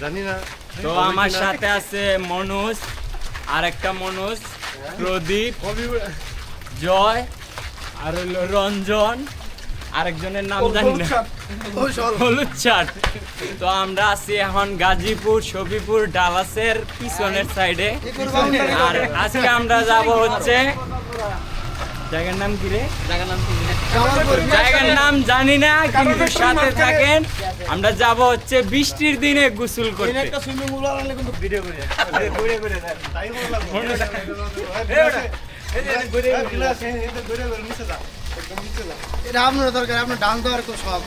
জানি না। তো আমার সাথে আছে মনোজ আর একটা মনোজ প্রদীপ জয় আর হলো রঞ্জন আরেকজনের নাম জানি না। হলুদ চাট তো আমরা আছি এখন গাজীপুর সফিপুর ডালাসের পিছনের সাইডে আর আজকে আমরা যাব হচ্ছে জায়গার নাম কি রে? জায়গার নাম জানি না কিন্তু সাথে থাকেন আমরা যাব হচ্ছে বৃষ্টির দিনে গোসল করতে। একটা সুইমিং পুল আনলে কিন্তু ভিডিও করে তাই বললাম। নিচে যা একদম নিচে যা। এটা আপনার দরকার আপনার ডান্স দেওয়ার খুব শখ।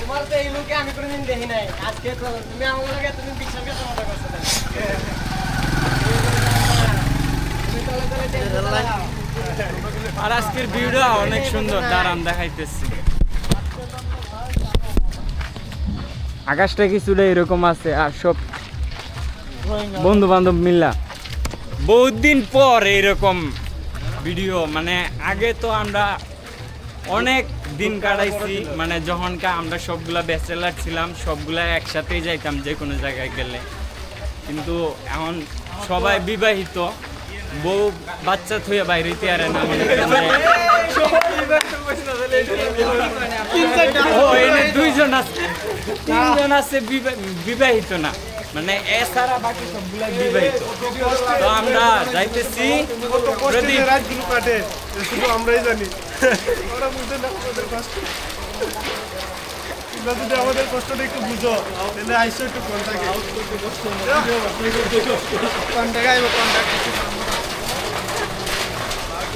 তোমার তো এই লোকে আমি কোনোদিন দেখি নাই। আজকে তো তুমি আমার তুমি বিশ্বাস করছ না। তুমি তলে তলে টেনশন লাগাও। আর আজকের ভিউটা অনেক সুন্দর দাঁড়ান দেখাইতেছি। আকাশটা কিছুটা এরকম আছে আর সব বন্ধু বান্ধব মিল্লা। বহুত দিন পর এরকম ভিডিও মানে আগে তো আমরা অনেক দিন কাটাইছি মানে যখনকার আমরা সবগুলা ব্যাচেলার ছিলাম সবগুলা একসাথেই যাইতাম যে কোনো জায়গায় গেলে। কিন্তু এখন সবাই বিবাহিত বউ বাচ্চা থুয়ে বাইরেতে আর না দুইজন আছে। তিনজন আছে বিবাহিত না। মানে এছাড়া বাকি সবগুলা বিবাহিত। তো আমরা যাইতেছি। আমরাই জানি ওরা আমাদের কষ্টটা একটু বুঝো তাহলে আইসো একটু কন্টাকে কন্ট্যাক্ট আইব কন্ট্যাক্ট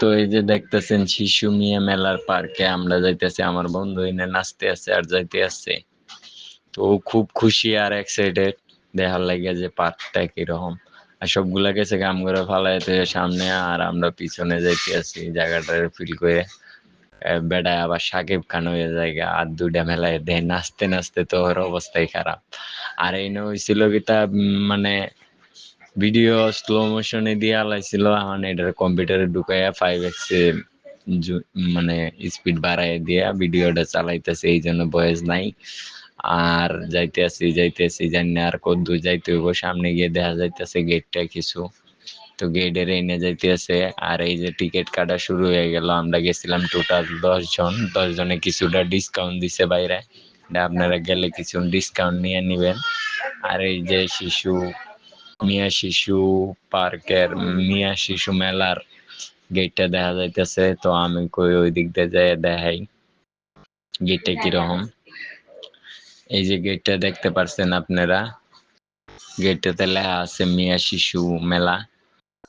তো এই যে দেখতেছেন শিশু মিয়া মেলার পার্কে আমরা যাইতেছি, আমার বন্ধু এনে নাচতে আছে আর যাইতে আছে তো খুব খুশি আর এক্সাইটেড দেখার লাগে যে পার্কটা কীরকম। আর সবগুলা গেছে কাম করে ফালাইতে সামনে আর আমরা পিছনে যাইতে আছি জায়গাটা ফিল করে। বেড়ায় আবার সাকিব খান হয়ে জায়গা, আর দুইটা মেলায় দেয় নাচতে নাচতে তো ওর অবস্থাই খারাপ। আর এই হয়েছিল কি তা মানে ভিডিও স্লো মোশনে দিয়ে আলাইছিল, এখন এটার কম্পিউটারে ঢুকাইয়া ফাইভ এক্স মানে স্পিড বাড়াই দিয়া ভিডিওটা চালাইতেছে, এই জন্য বয়স নাই। আর যাইতেছি যাইতেছি, জানি না আর কত দূর যাইতে হইব, সামনে গিয়ে দেখা যাইতেছে গেটটা কিছু। তো গেটের এনে যাইতেছে, আর এই যে টিকিট কাটা শুরু হয়ে গেল, আমরা গেছিলাম টোটাল দশ জন। দশ জনে কিছুটা ডিসকাউন্ট দিছে বাইরে। আপনারা গেলে কিছু ডিসকাউন্ট নিয়ে নিবেন। আর এই যে শিশু মিয়া শিশু পার্কের মিয়া শিশু মেলার গেটটা দেখা যাইতেছে তো আমি কই ওই দিক দিয়ে যাই দেখাই। গেটটা কীরকম? এই যে গেটটা দেখতে পারছেন আপনারা? গেটটাতে লেখা আছে মিয়া শিশু মেলা।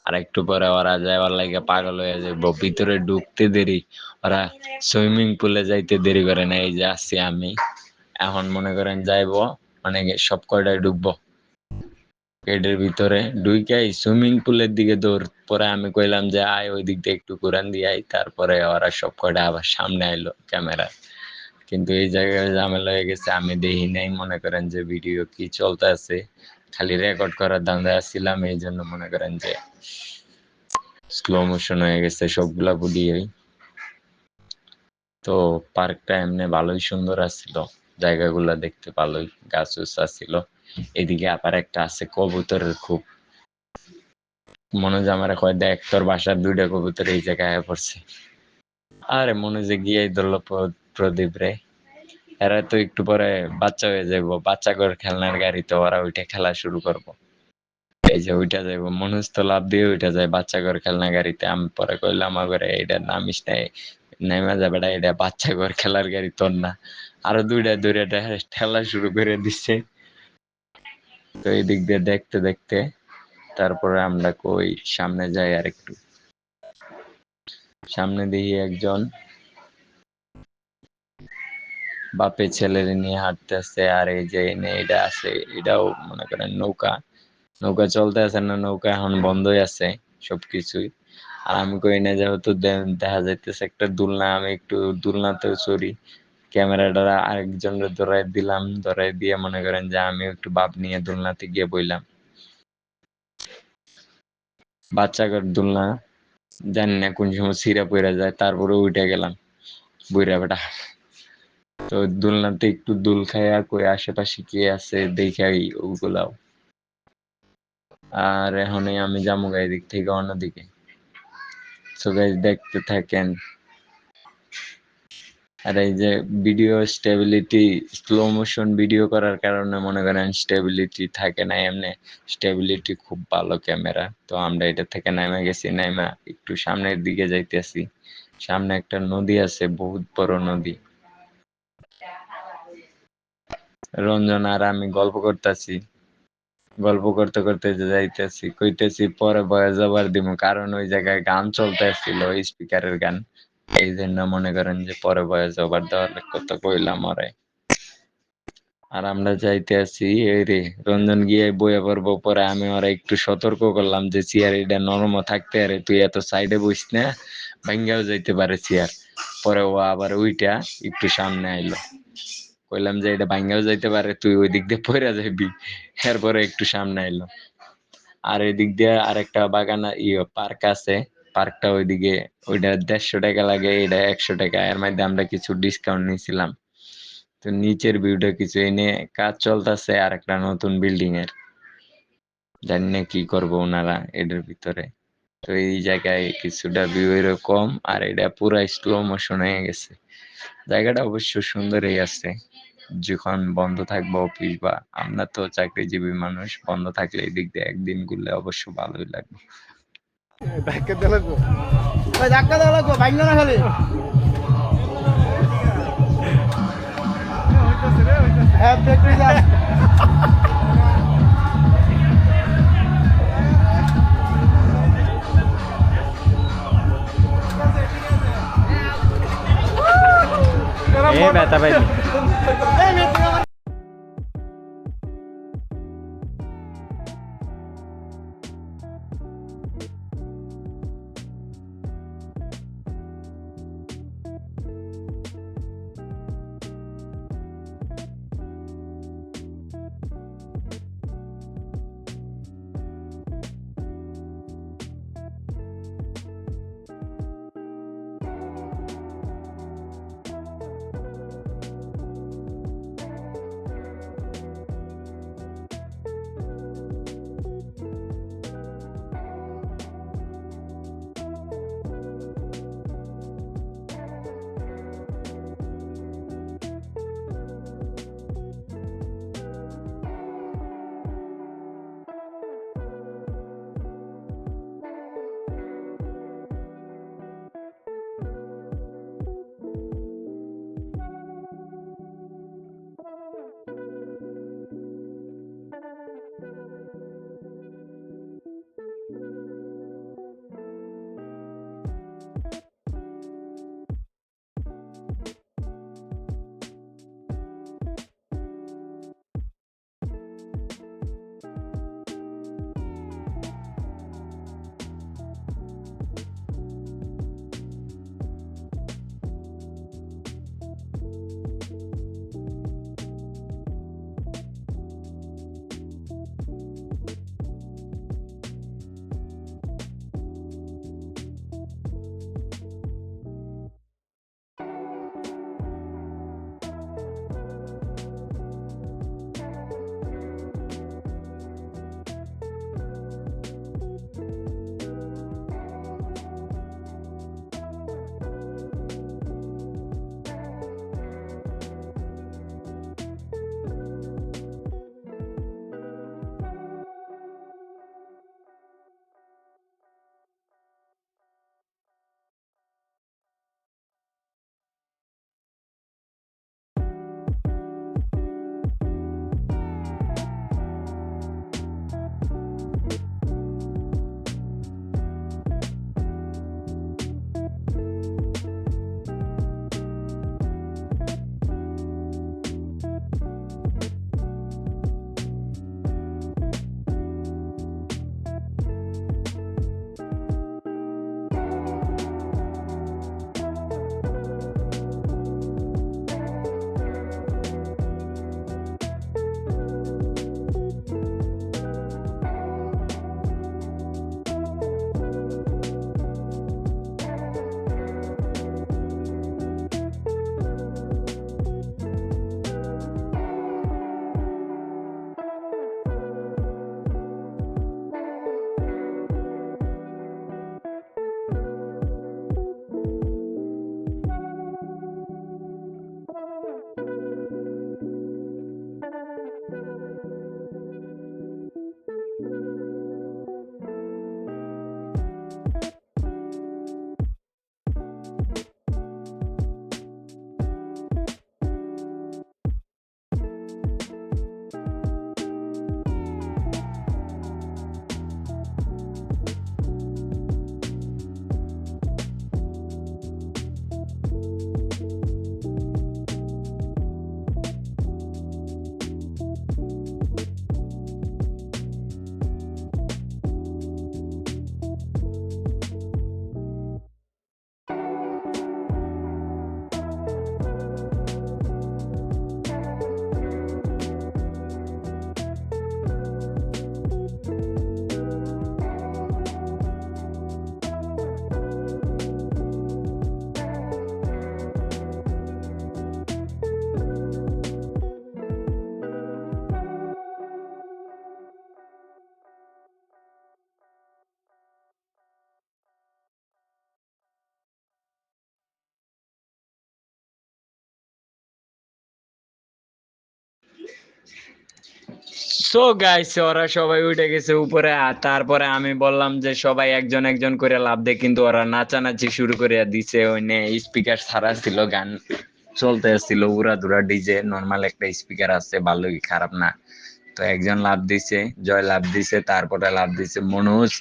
আর একটু পরে ওরা যাওয়ার লাগে পাগল হয়ে যাব ভিতরে ঢুকতে দেরি ওরা সুইমিং পুলে যাইতে দেরি করে না এই যে আসছি আমি। এখন মনে করেন যাইবো মানে সব কয়টায় ঢুকবো? গেটের ভিতরে ঢুকাই সুইমিং পুলের দিকে দৌড়। পরে আমি কইলাম যে, আয় ওই দিক দিয়ে একটু কোরআন দিয়ে আই তারপরে ওরা সব কয়টা আবার সামনে আইলো ক্যামেরা কিন্তু এই জায়গায় ঝামেলা হয়ে গেছে, আমি দেখি নাই। মনে করেন যে ভিডিও কি চলতে আছে, খালি রেকর্ড করার দান্দা আসছিলাম এই জন্য মনে করেন যে স্লো মোশন হয়ে গেছে সবগুলা ভিডিওই তো পার্কটা এমনি ভালোই সুন্দর আসছিল জায়গাগুলা দেখতে ভালোই গাছ আসছিল এদিকে আবার একটা আছে কবুতরের খুব। মনে হয় আমার কয়, দেখ, তোর বাসার দুইটা কবুতর এই জায়গায় পড়ছে। আরে মনে যে গিয়ে ধরলো প্রদীপ রে। এরা তো একটু পরে বাচ্চা হয়ে যাব বাচ্চা করে খেলনার গাড়িতে ওরা ওইটা খেলা শুরু করব। এই যে ওইটা যাইবো মনুষ তো লাভ দিয়ে ওইটা যায় বাচ্চা ঘর খেলনা গাড়িতে। আমি পরে কইলাম, আগরে এটা নামিস নাই নেমে যাবে এটা বাচ্চা ঘর খেলার গাড়ি তোর না। আরও দুইটা দুইটা ঠেলা শুরু করে দিচ্ছে তো এই দিক দিয়ে দেখতে দেখতে তারপরে আমরা কই সামনে যাই আর একটু সামনে দেখি একজন বাপে ছেলের নিয়ে হাঁটতেছে আর এই যে এনে এটা আছে, এটাও মনে করেন নৌকা। নৌকা চলতে আছে না, নৌকা এখন বন্ধই আছে সবকিছুই। আর আমি কই না, যেহেতু দেখা যাইতেছে একটা দুলনা, আমি একটু দুলনাতেও চড়ি। ক্যামেরাটা আরেকজনের ধরাই দিলাম ধরাই দিয়ে মনে করেন যে আমি একটু বাপ নিয়ে দুলনাতে গিয়ে বইলাম। বাচ্চা ঘর দুলনা, জানি না কোন সময় সিরা পইরা যায় তারপরে উঠে গেলাম। বইরা বেটা। তো দুলনাতে একটু দুল খাইয়া কই আশেপাশে কি আছে দেখাই ওগুলাও। আর এখন আমি যাব গাই দিক থেকে অন্যদিকে। সো গাইজ দেখতে থাকেন। আর এই যে video stability slow motion video করার কারণে মনে করেন স্টেবিলিটি থাকে না, এমনি স্টেবিলিটি খুব ভালো ক্যামেরা তো আমরা এটা থেকে নেমে গেছি, নেমে একটু সামনের দিকে যাইতেছি। সামনে একটা নদী আছে, বহুত বড় নদী। রঞ্জন আর আমি গল্প করতেছি। গল্প করতে করতে যাইতেছি, কইতেছি পরে বয়ে যাবার দিব কারণ ওই জায়গায় গান চলতেছিল স্পিকারের গান। এই জন্য মনে করেন যে পরে বয়ে যাবার দেওয়ার কথা কইলাম ওরে আর আমরা যাইতে আছি, এই রে, রঞ্জন গিয়ে বয়ে পড়ব, পরে আমি ওরা একটু সতর্ক করলাম যে চেয়ার এটা নরম থাকতে আরে তুই এত সাইডে বইস না, ভাঙ্গাও যাইতে পারে চেয়ার পরে ও আবার ওইটা একটু সামনে আইলো। কইলাম যে এটা ভাঙ্গাও যাইতে পারে, তুই ওই দিক দিয়ে পড়ে যাবি এরপরে একটু সামনে আইলো। আর এদিক দিয়ে আরেকটা বাগান ইয়ে পার্ক আছে। পার্কটা ওইদিকে, ওইটা দেড়শো টাকা লাগে, এটা একশো টাকা। এর মধ্যে আমরা কিছু ডিসকাউন্ট নিয়েছিলাম। তো নিচের ভিউটা কিছু এনে কাজ চলতেছে আর একটা নতুন বিল্ডিং এর। জানি না কি করব ওনারা এটার ভিতরে। তো এই জায়গায় কিছুটা ভিউ এরকম আর এটা পুরা স্লো মোশন হয়ে গেছে। জায়গাটা অবশ্য সুন্দরই আছে। যখন বন্ধ থাকব অফিস বা আমরা তো চাকরিজীবী মানুষ, বন্ধ থাকলে এই দিক দিয়ে একদিন ঘুরলে অবশ্য ভালোই লাগবে। ধাক্কা দিলে তো ভাই ধাক্কা দেওয়া লাগবে ভাঙবে না খালি। হ্যাঁ দেখতে যা। এ ব্যথা পাইনি সো গাইস, ওরা সবাই উঠে গেছে উপরে, আর তারপরে আমি বললাম যে সবাই একজন একজন করে লাভ দেয়, কিন্তু ওরা নাচানাচি শুরু করে দিছে। ওইনে স্পিকার ছাড়া ছিল, গান চলতে ছিল উড়া দুরা ডিজে নর্মাল একটা স্পিকার আছে, ভালোই খারাপ না। তো একজন লাভ দিছে, জয় লাভ দিছে, তারপরে লাভ দিছে মনোজ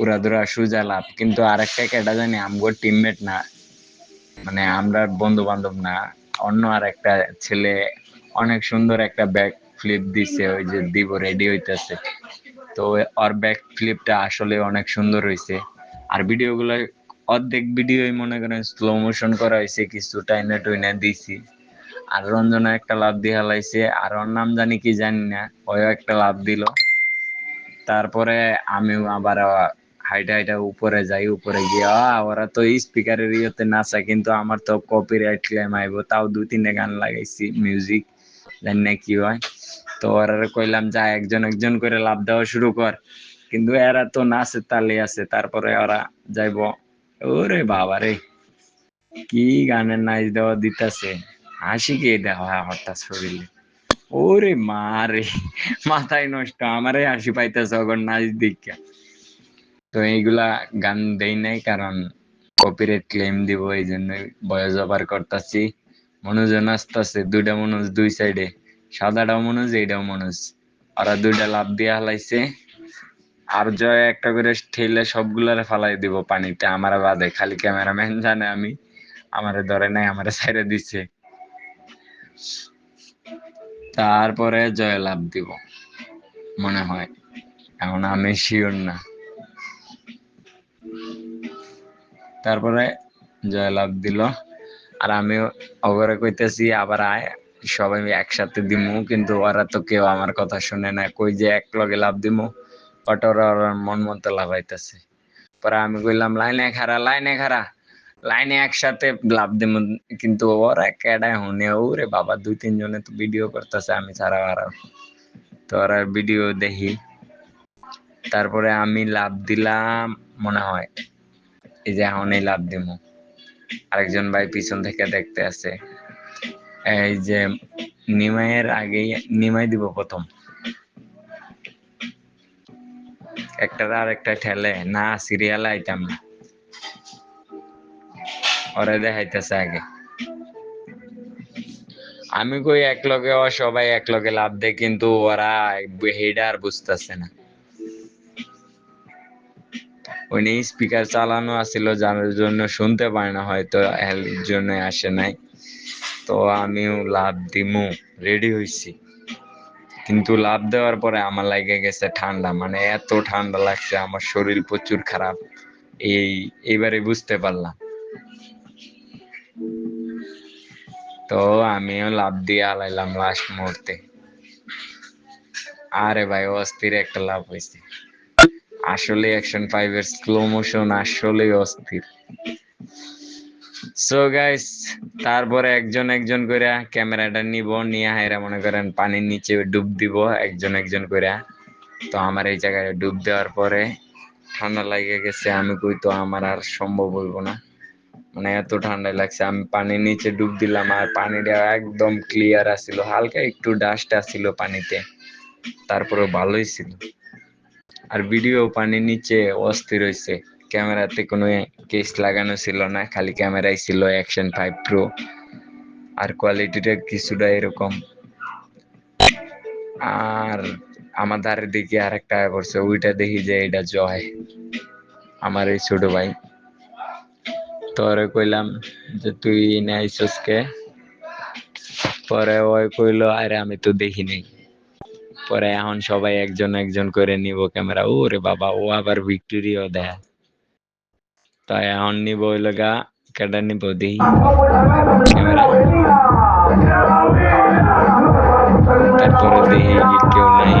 উড়া দুরা সুজা লাভ কিন্তু আরেকটা কেটা জানি, আমগো টিমমেট না মানে আমরা বন্ধু বান্ধব না, অন্য আর একটা ছেলে, অনেক সুন্দর একটা ব্যাক ফ্লিপ দিছে, ওই যে দিব রেডি হইতেছে। তো ওর ব্যাক ফ্লিপটা আসলে অনেক সুন্দর হয়েছে আর ভিডিওগুলো অর্ধেক ভিডিওই মনে করেন স্লো মোশন করা হয়েছে কিছু টাইনে টুইনে দিছি। আর রঞ্জনা একটা লাভ দিয়ে হালাইছে, আর ওর নাম জানি কি জানি না ওই একটা লাভ দিল। তারপরে আমিও আবার হাইটা হাইটা উপরে যাই, উপরে গিয়ে ওরা তো স্পিকারের ইয়েতে নাচা, কিন্তু আমার তো কপিরাইট ক্লেম আইবো, তাও দুই তিনটে গান লাগাইছি মিউজিক জানি না কি হয়? তো ওরা কইলাম, যা, একজন একজন করে লাভ দেওয়া শুরু কর। কিন্তু এরা তো নাচে তালে আছে, তারপরে ওরা যাইব। ওরে বাবা রে, কি গানের নাচ দেওয়া দিতেছে। হাসি কে দেওয়া হঠাৎ শরীরে? ওরে মা রে, মাথায় নষ্ট, আমারে হাসি পাইতেছে ওগর নাচ দীক্ষা তো এইগুলা গান দেই নাই, কারণ কপিরাইট ক্লেম দিব এই জন্য বয়স ওভার করতেছি। মনোজ নাচতেছে দুইটা মনোজ দুই সাইডে সাদাটাও মনোজ এইটাও মনোজ ওরা দুইটা লাভ দিয়ে হালাইছে। আর জয় একটা করে ঠেলে সবগুলারে ফালাই দিব পানিতে। আমার বাদে, খালি ক্যামেরাম্যান জানে আমি। আমারে ধরে নাই, আমারে সাইডে দিছে। তারপরে জয় লাভ দিব, মনে হয়। এখন আমি শিওর না। তারপরে জয় লাভ দিল। আর আমিও অগরে কইতেছি, আবার আয়, সবাই একসাথে দিমু, কিন্তু ওরা তো কেউ আমার কথা শুনে না। কই যে এক লগে লাভ দিমু ওটা ওরা ওরা মন মতো লাভাইতেছে। পরে আমি কইলাম, লাইনে খারা লাইনে খারা লাইনে একসাথে লাভ দিমু। কিন্তু ওরা কেডায় হুনে, ওরে বাবা, দুই তিন জনে তো ভিডিও করতেছে, আমি ছাড়া আর তো ওরা ভিডিও দেখি। তারপরে আমি লাভ দিলাম, মনে হয়, এই যে এখন এই লাভ দিমু। আরেকজন ভাই পিছন থেকে দেখতে আছে। এই যে নিমাইয়ের আগেই নিমাই দিব প্রথম। একটার আর একটা ঠেলে, না সিরিয়াল আইতাম না। ওরে দেখাইতেছে আগে। আমি কই এক লগে সবাই এক লগে লাভ দেয়, কিন্তু ওরা হেডা আর বুঝতেছে না। উনি স্পিকার চালানো আছিল, যার জন্য শুনতে পায় না, হয়তো এর জন্য আসে নাই। তো আমিও লাভ দিমু রেডি হইছি। কিন্তু লাভ দেওয়ার পরে আমার লাগে গেছে ঠান্ডা মানে এত ঠান্ডা লাগছে, আমার শরীর প্রচুর খারাপ। এই এবারে বুঝতে পারলাম। তো আমিও লাভ দিয়ে আলাইলাম লাস্ট মুহূর্তে। আরে ভাই, অস্থির একটা লাভ হয়েছে আসলে অ্যাকশন ফাইভ এর স্লো মোশন আসলে অস্থির। সো গাইস তারপরে একজন একজন করে ক্যামেরাটা নিব, নিয়ে হাইরা মনে করেন পানির নিচে ডুব দিব, একজন একজন করে তো আমার এই জায়গায় ডুব দেওয়ার পরে ঠান্ডা লাগে গেছে, আমি কই তো আমার আর সম্ভব হইব না। মানে এত ঠান্ডা লাগছে, আমি পানির নিচে ডুব দিলাম আর পানিটা একদম ক্লিয়ার আসছিল হালকা একটু ডাস্ট আসছিল পানিতে। তারপরে ভালোই ছিল। আর ভিডিও পানির নিচে অস্থির হয়েছে ক্যামেরাতে কোনো কেস লাগানো ছিল না, খালি ক্যামেরাই ছিল অ্যাকশন ফাইভ প্রো আর কোয়ালিটিটা কিছুটা এরকম। আর আমার ধারের দিকে আর একটা করছে, ওইটা দেখি যে এটা জয়। আমার এই ছোট ভাই। তোরে কইলাম যে তুই নাইছস কে পরে ওই কইলো, আরে আমি তো দেখি নাই পরে এখন সবাই একজন একজন করে নিব ক্যামেরা। ওরে বাবা, ও আবার ভিক্টোরিয়াও দেয়। তাই এখন নিব হইল গা, কেডা নিব দেখি ক্যামেরা। তারপরে দেখি কেউ নাই।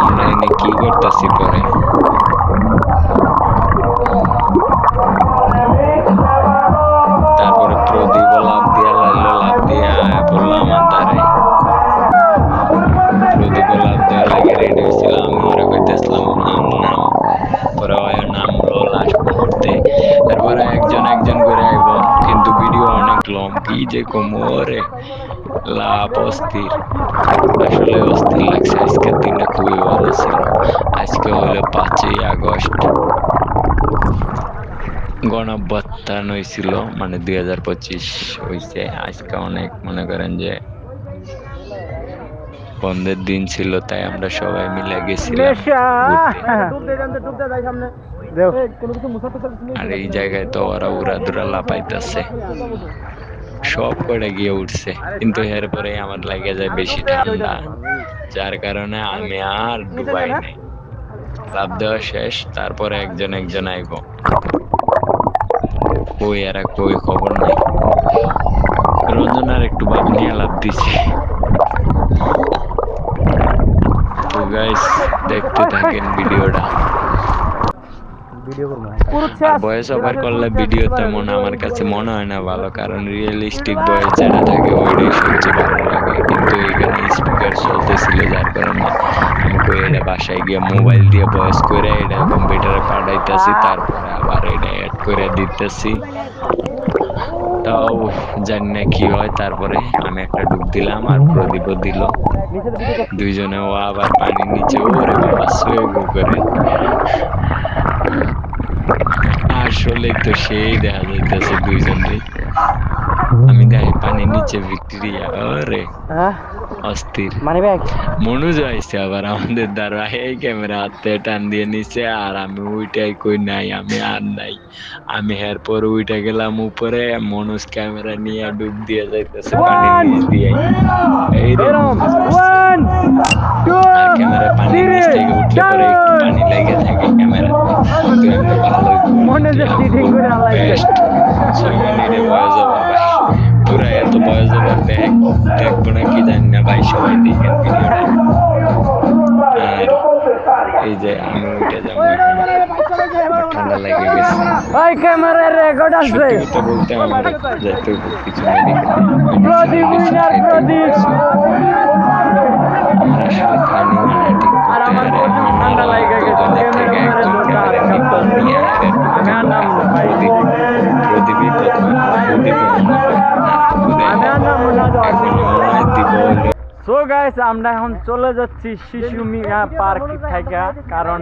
আমরা কি করতেছি পরে? রেডি হয়েছিলাম আমি কইতেছিলাম নাম নাম পরে ওই নামলো লাস্ট মুহূর্তে। তারপরে একজন একজন করে আইব, কিন্তু ভিডিও অনেক লং। কি যে কোমরে লাভ অস্থির। আসলে অস্থির লাগছে, আজকের দিনটা খুবই ভালো ছিল। আজকে হলো পাঁচই আগস্ট। গণঅভ্যুত্থান হয়েছিল মানে দুই হাজার পঁচিশ হয়েছে আজকে অনেক মনে করেন যে বন্ধের দিন ছিল তাই আমরা সবাই মিলে গেছিলাম? আর এই জায়গায় তো ওরা উড়া দুরা লাপাইতেছে সব করে গিয়ে উঠছে। কিন্তু এরপরে আমার লাগে যায় বেশি ঠান্ডা। যার কারণে আমি আর ডুবাই নাই। লাভ দেওয়া শেষ তারপরে একজন একজন আইব। কই এরা কই খবর নাই। রঞ্জনার একটু ভাব নিয়ে লাভ দিছি তো গাইস দেখতে থাকেন ভিডিওটা। বয়স ওভার করলে ভিডিও তেমন আমার কাছে মনে হয় না ভালো কারণ রিয়েলিস্টিক বয়স যেটা থাকে ওইটাই সবচেয়ে ভালো লাগে। কিন্তু এখানে স্পিকার চলতেছিল যার কারণে আমি কই এটা বাসায় গিয়ে মোবাইল দিয়ে বয়স করে এটা কম্পিউটারে পাঠাইতেছি তারপরে আবার এটা অ্যাড করে দিতেছি। তাও জানি না কি হয়। তারপরে আমি একটা ডুব দিলাম আর প্রদীপও দিল। দুইজনে ও আবার পানির নিচে ওরে বাবা শুয়ে করে। আসলে তো সেই দেখা যাইতেছে দুইজনে আমি দেখি পানির নিচে ভিক্টোরিয়া, ওরে। হ্যাঁ অস্থির। মানি ব্যাগ মনোজ আইছে আবার আমাদের দ্বারা। এই ক্যামেরা হাতে টান দিয়ে নিছে আর আমি ওইটাই কই নাই আমি আর নাই। আমি এরপর উইটা গেলাম উপরে মনোজ ক্যামেরা নিয়ে ডুব দিয়ে যাইতেছে পানির নিচ দিয়ে। এই রে। ক্যামেরা পানির নিচ থেকে উঠলে পরে একটু পানি লেগে থাকে ক্যামেরা। তো এমনি করে বেস্ট ছয় মিনিটে ভাই পুরা এত বয়স হবে দেখ দেখব না কি জানি না ভাই সবাই দেখেন ভিডিওটা আর এই যে আমি ওইটা যাব ঠান্ডা লেগে গেছে ওই ক্যামেরার রেকর্ড আছে বলতে আমার কিছু প্রদীপ উইনার প্রদীপ। গাইস আমরা এখন চলে যাচ্ছি শিশু মিয়া পার্ক থেকে কারণ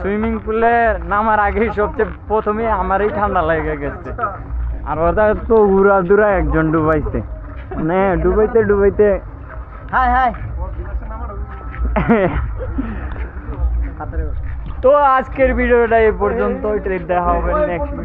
সুইমিং পুলে নামার আগেই সবচেয়ে প্রথমে আমারই ঠান্ডা লেগে গেছে। আর ওটা তো উড়া দুরা একজন ডুবাইছে। মানে ডুবাইতে ডুবাইতে হাই হাই। তো আজকের ভিডিওটা এই পর্যন্ত দেখা হবে নেক্সট